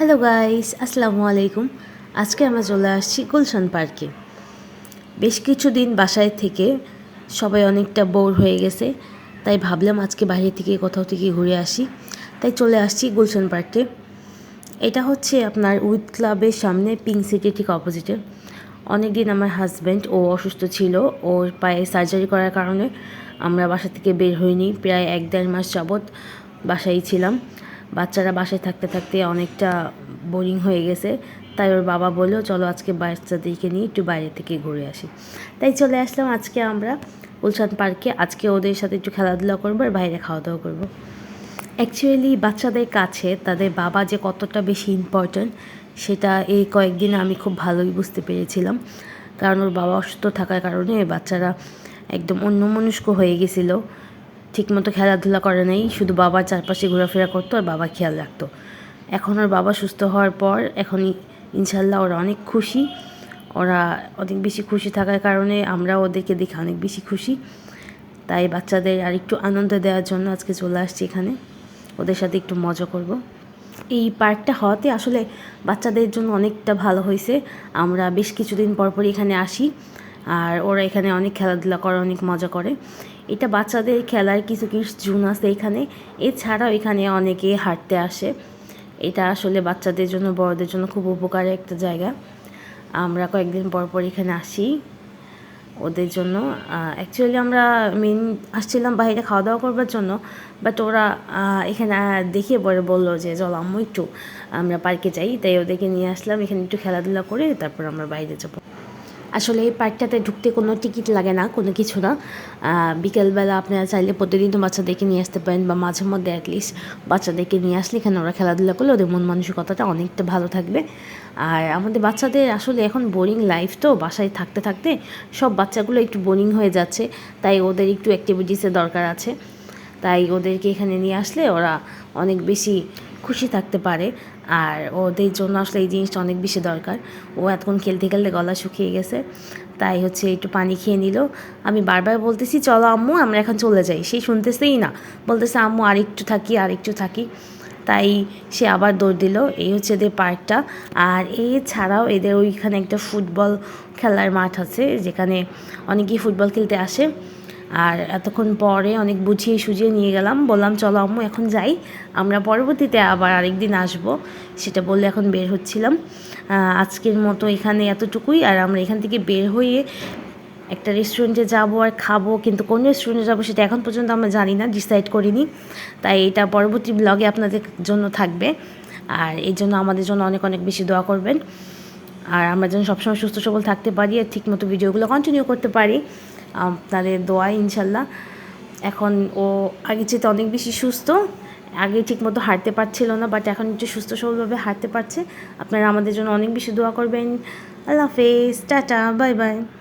Hello guys আসসালামু আলাইকুম আজকে আমরা চলে আসছি গুলশান পার্কে। বেশ কিছুদিন বাসায় থেকে সবাই অনেকটা বোর হয়ে গেছে, তাই ভাবলাম আজকে বাইরে থেকে কোথাও থেকে ঘুরে আসি। তাই চলে আসছি গুলশান পার্কে। এটা হচ্ছে আপনার উইথ ক্লাবের সামনে পিঙ্ক সিটি ঠিক অপোজিটে। অনেক দিন আমার হাজব্যান্ড ও অসুস্থ ছিল, ওর পায়ে সার্জারি করার কারণে আমরা বাসা থেকে বের হইনি। প্রায় এক দেড় মাস যাবৎ বাসায় ছিলাম। বাচ্চারা বাসায় থাকতে থাকতে অনেকটা বোরিং হয়ে গেছে। তাই ওর বাবা বলল, চলো আজকে বাচ্চাদেরকে নিয়ে একটু বাইরে থেকে ঘুরে আসি। তাই চলে আসলাম আজকে আমরা গুলশান পার্কে। আজকে ওদের সাথে একটু খেলাধুলা করব আর বাইরে খাওয়া দাওয়া করব। অ্যাকচুয়ালি বাচ্চাদের কাছে তাদের বাবা যে কতটা বেশি ইম্পর্ট্যান্ট সেটা এই কয়েকদিন আমি খুব ভালোই বুঝতে পেরেছিলাম। কারণ ওর বাবা অসুস্থ থাকার কারণে বাচ্চারা একদম অন্যমনস্ক হয়ে গেছিল। ঠিকমতো খেলাধুলা করে নাই, শুধু বাবার চারপাশে ঘোরাফেরা করতো আর বাবা খেয়াল রাখতো। এখন ওর বাবা সুস্থ হওয়ার পর এখন ইনশাল্লাহ ওরা অনেক খুশি। ওরা অনেক বেশি খুশি থাকার কারণে আমরা ওদেরকে দেখে অনেক বেশি খুশি। তাই বাচ্চাদের আর একটু আনন্দ দেওয়ার জন্য আজকে চলে আসছি এখানে। ওদের সাথে একটু মজা করব। এই পার্কটা হওয়াতে আসলে বাচ্চাদের জন্য অনেকটা ভালো হয়েছে। আমরা বেশ কিছুদিন পর পর এখানে আসি। আর ওরা এখানে অনেক খেলাধুলা করে, অনেক মজা করে। এটা বাচ্চাদের খেলার কিছু কিছু জুন আছে এখানে। এছাড়াও এখানে অনেকে হাঁটতে আসে। এটা আসলে বাচ্চাদের জন্য, বড়দের জন্য খুব উপকারী একটা জায়গা। আমরা কয়েকদিন পর পর এখানে আসি ওদের জন্য। অ্যাকচুয়ালি আমরা মেন আসছিলাম বাইরে খাওয়া দাওয়া করবার জন্য বাট ওরা এখানে দেখিয়ে পরে বলল যে, চল আম্মু একটু, আমরা পার্কে যাই। তাই ওদেরকে নিয়ে আসলাম। এখানে একটু খেলাধুলা করে তারপর আমরা বাইরে যাব। আসলে এই পার্কটাতে ঢুকতে কোনো টিকিট লাগে না, কোনো কিছু না। বিকেলবেলা আপনারা চাইলে প্রতিদিন তো বাচ্চাদেরকে নিয়ে আসতে পারেন বা মাঝে মধ্যে অ্যাটলিস্ট বাচ্চাদেরকে নিয়ে আসলে এখানে ওরা খেলাধুলা করলে ওদের মন মানসিকতাটা অনেকটা ভালো থাকবে। আর আমাদের বাচ্চাদের আসলে এখন বোরিং লাইফ তো, বাসায় থাকতে থাকতে সব বাচ্চাগুলো একটু বোরিং হয়ে যাচ্ছে, তাই ওদের একটু অ্যাক্টিভিটিসের দরকার আছে। তাই ওদেরকে এখানে নিয়ে আসলে ওরা অনেক বেশি খুশি থাকতে পারে। আর ওদের জন্য আসলে এই জিনিসটা অনেক বেশি দরকার। ও এতক্ষণ খেলতে খেলতে গলা শুকিয়ে গেছে। তাই হচ্ছে একটু পানি খেয়ে নিল। আমি বারবার বলতেছি, চলো আম্মু, আমরা এখন চলে যাই। সেই শুনতেছেই না। বলতেছে, আম্মু আর একটু থাকি আর একটু থাকি। তাই সে আবার দৌড় দিল। এই হচ্ছে এদের পার্কটা। আর এছাড়াও এদের ওইখানে একটা ফুটবল খেলার মাঠ আছে, যেখানে অনেকেই ফুটবল খেলতে আসে। আর এতক্ষণ পরে অনেক বুঝিয়ে সুঝিয়ে নিয়ে গেলাম। বললাম, চলো আম্মু, এখন যাই। আমরা পরবর্তীতে আবার আরেকদিন আসব। সেটা বললে এখন বের হচ্ছিলাম। আজকের মতো এখানে এতটুকুই। আর আমরা এখান থেকে বের হয়ে একটা রেস্টুরেন্টে যাব আর খাব। কিন্তু কোন রেস্টুরেন্টে যাব সেটা এখন পর্যন্ত আমরা জানি না ডিসাইড করিনি। তাই এটা পরবর্তী ব্লগে আপনাদের জন্য থাকবে। আর এই জন্য আমাদের জন্য অনেক অনেক বেশি দোয়া করবেন। আর আমরা যেন সবসময় সুস্থ, সবল থাকতে পারি আর ঠিকমতো ভিডিওগুলো কন্টিনিউ করতে পারি। আপনাদের দোয়া, ইনশাল্লাহ। এখন ও আগে চেয়ে অনেক বেশি সুস্থ। আগে ঠিকমতো হাঁটতে পারছিল না বাট এখন একটু সুস্থ সবলভাবে হাঁটতে পারছে। আপনারা আমাদের জন্য অনেক বেশি দোয়া করবেন। আল্লাহ হাফেজ, টাটা, বাই বাই।